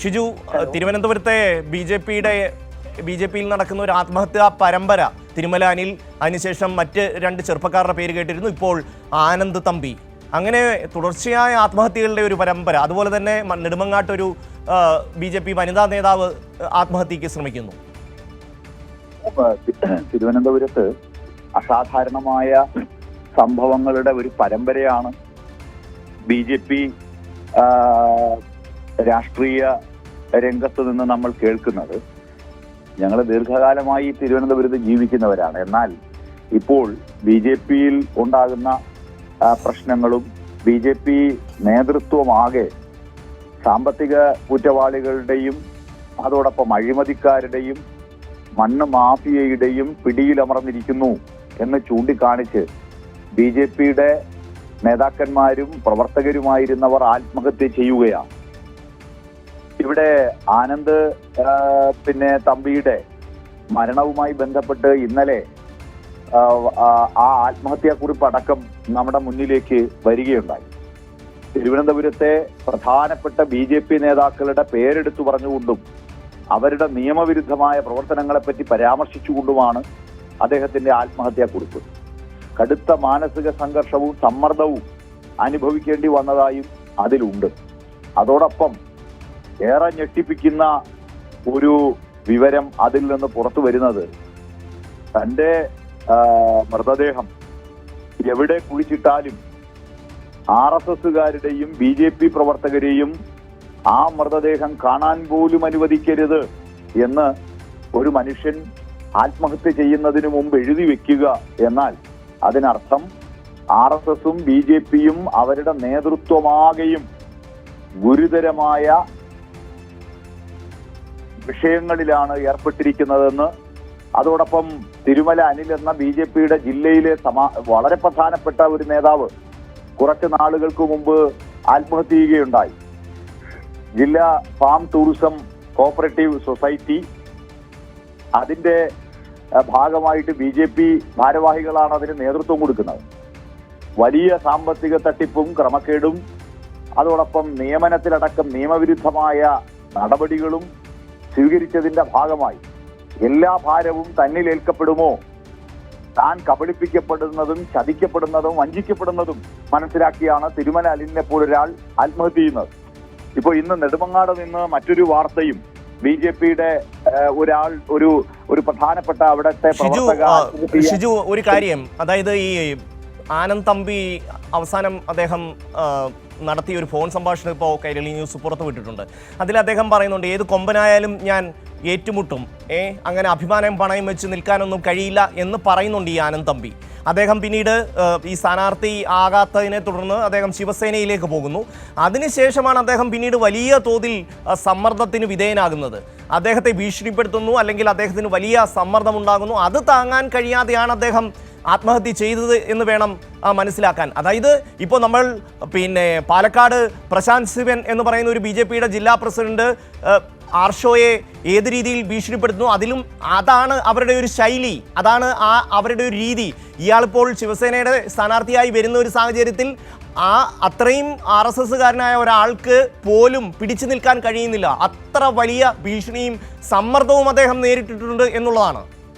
ഷിജു തിരുവനന്തപുരത്തെ B J പിയുടെ B J പിയിൽ നടക്കുന്ന ഒരു ആത്മഹത്യാ പരമ്പര തിരുമല അനിൽ അതിനുശേഷം മറ്റ് രണ്ട് ചെറുപ്പക്കാരുടെ പേര് കേട്ടിരുന്നു. ഇപ്പോൾ ആനന്ദ് തമ്പി. അങ്ങനെ തുടർച്ചയായ ആത്മഹത്യകളുടെ ഒരു പരമ്പര അതുപോലെ തന്നെ നെടുമങ്ങാട്ടൊരു ബി ജെ പി വനിതാ നേതാവ് ആത്മഹത്യക്ക് ശ്രമിക്കുന്നു. തിരുവനന്തപുരത്ത് അസാധാരണമായ സംഭവങ്ങളുടെ ഒരു പരമ്പരയാണ് ബി ജെ പി രാഷ്ട്രീയ രംഗത്ത് നിന്ന് നമ്മൾ കേൾക്കുന്നത് ഞങ്ങൾ ദീർഘകാലമായി തിരുവനന്തപുരത്ത് ജീവിക്കുന്നവരാണ്. എന്നാൽ ഇപ്പോൾ ബി ജെ പിയിൽ ഉണ്ടാകുന്ന പ്രശ്നങ്ങളും ബി ജെ പി നേതൃത്വമാകെ സാമ്പത്തിക കുറ്റവാളികളുടെയും അതോടൊപ്പം അഴിമതിക്കാരുടെയും മണ്ണ് മാഫിയയുടെയും പിടിയിലമർന്നിരിക്കുന്നു എന്ന് ചൂണ്ടിക്കാണിച്ച് ബി ജെ പിയുടെ നേതാക്കന്മാരും പ്രവർത്തകരുമായിരുന്നവർ ആത്മഹത്യ ചെയ്യുകയാണ്. ഇവിടെ ആനന്ദ് പിന്നെ തമ്പിയുടെ മരണവുമായി ബന്ധപ്പെട്ട് ഇന്നലെ ആ, ആത്മഹത്യാക്കുറിപ്പ് അടക്കം നമ്മുടെ മുന്നിലേക്ക് വരികയുണ്ടായി. തിരുവനന്തപുരത്തെ പ്രധാനപ്പെട്ട ബി ജെ പി നേതാക്കളുടെ പേരെടുത്തു പറഞ്ഞുകൊണ്ടും അവരുടെ നിയമവിരുദ്ധമായ പ്രവർത്തനങ്ങളെപ്പറ്റി പരാമർശിച്ചുകൊണ്ടുമാണ് അദ്ദേഹത്തിന്റെ ആത്മഹത്യാക്കുറിപ്പ്. കടുത്ത മാനസിക സംഘർഷവും സമ്മർദ്ദവും അനുഭവിക്കേണ്ടി വന്നതായും അതിലുണ്ട്. അതോടൊപ്പം ഏറെ ഞെട്ടിപ്പിക്കുന്ന ഒരു വിവരം അതിൽ നിന്ന് പുറത്തു വരുന്നത്. തന്റെ മൃതദേഹം എവിടെ കുഴിച്ചിട്ടാലും ആർ എസ് എസുകാരുടെയും ബി ജെ പി പ്രവർത്തകരെയും ആ മൃതദേഹം കാണാൻ പോലും അനുവദിക്കരുത് എന്ന് ഒരു മനുഷ്യൻ ആത്മഹത്യ ചെയ്യുന്നതിന് മുമ്പ് എഴുതി വെക്കുക എന്നാൽ അതിനർത്ഥം ആർ എസ് എസും ബി ജെ പിയും അവരുടെ നേതൃത്വമാകെയും ഗുരുതരമായ വിഷയങ്ങളിലാണ് ഏർപ്പെട്ടിരിക്കുന്നതെന്ന്. അതോടൊപ്പം തിരുമല അനിൽ എന്ന ബി ജെ പിയുടെ ജില്ലയിലെ സമാ വളരെ പ്രധാനപ്പെട്ട ഒരു നേതാവ് കുറച്ച് നാളുകൾക്ക് മുമ്പ് ആത്മഹത്യ ചെയ്യുകയുണ്ടായി ജില്ലാ ഫാം ടൂറിസം കോപ്പറേറ്റീവ് സൊസൈറ്റി അതിന്റെ ഭാഗമായിട്ട് ബി ജെ പി ഭാരവാഹികളാണ് അതിന് നേതൃത്വം കൊടുക്കുന്നത്. വലിയ സാമ്പത്തിക തട്ടിപ്പും ക്രമക്കേടും അതോടൊപ്പം നിയമനത്തിലടക്കം നിയമവിരുദ്ധമായ നടപടികളും സ്വീകരിച്ചതിന്റെ ഭാഗമായി എല്ലാ ഭാരവും തന്നിൽ ഏൽക്കപ്പെടുമോ? താൻ കബളിപ്പിക്കപ്പെടുന്നതും ചതിക്കപ്പെടുന്നതും വഞ്ചിക്കപ്പെടുന്നതും മനസ്സിലാക്കിയാണ് തിരുമല അലിനെ പോലൊരാൾ ആത്മഹത്യ ചെയ്യുന്നത്. ഇപ്പോൾ ഇന്ന് നെടുമങ്ങാട് നിന്ന് മറ്റൊരു വാർത്തയും ബി ജെ പിയുടെ ഒരാൾ ഒരു ഒരു പ്രധാനപ്പെട്ട അവിടുത്തെ ഷിജു ഒരു കാര്യം. അതായത് ഈ ആനന്ദ് തമ്പി അവസാനം അദ്ദേഹം നടത്തിയ ഒരു ഫോൺ സംഭാഷണം ഇപ്പോൾ കൈരളി ന്യൂസ് പുറത്തു വിട്ടിട്ടുണ്ട്. അതിൽ അദ്ദേഹം പറയുന്നുണ്ട് ഏത് കൊമ്പനായാലും ഞാൻ ഏറ്റുമുട്ടും. ഏ അങ്ങനെ അഭിമാനം പണയം വെച്ച് നിൽക്കാനൊന്നും കഴിയില്ല എന്ന് പറയുന്നുണ്ട് ഈ ആനന്ദ് തമ്പി. അദ്ദേഹം പിന്നീട് ഈ സ്ഥാനാർത്ഥി ആകാത്തതിനെ തുടർന്ന് അദ്ദേഹം ശിവസേനയിലേക്ക് പോകുന്നു. അതിനുശേഷമാണ് അദ്ദേഹം പിന്നീട് വലിയ തോതിൽ സമ്മർദ്ദത്തിന് വിധേയനാകുന്നത്. അദ്ദേഹത്തെ ഭീഷണിപ്പെടുത്തുന്നു അല്ലെങ്കിൽ അദ്ദേഹത്തിന് വലിയ സമ്മർദ്ദമുണ്ടാകുന്നു. അത് താങ്ങാൻ കഴിയാതെയാണ് അദ്ദേഹം ആത്മഹത്യ ചെയ്തത് എന്ന് വേണം മനസ്സിലാക്കാൻ. അതായത് ഇപ്പോൾ നമ്മൾ പിന്നെ പാലക്കാട് പ്രശാന്ത് ശിവൻ എന്ന് പറയുന്ന ഒരു ബി ജെ പിയുടെ ജില്ലാ പ്രസിഡന്റ് ആർഷോയെ ഏത് രീതിയിൽ ഭീഷണിപ്പെടുത്തുന്നു അതിലും അതാണ് അവരുടെ ഒരു ശൈലി അതാണ് ആ അവരുടെ ഒരു രീതി. ഇയാളിപ്പോൾ ശിവസേനയുടെ സ്ഥാനാർത്ഥിയായി വരുന്ന ഒരു സാഹചര്യത്തിൽ ആ അത്രയും ആർ എസ് എസ്സുകാരനായ ഒരാൾക്ക് പോലും പിടിച്ചു നിൽക്കാൻ കഴിയുന്നില്ല. അത്ര വലിയ ഭീഷണിയും സമ്മർദ്ദവും അദ്ദേഹം നേരിട്ടിട്ടുണ്ട് എന്നുള്ളതാണ്.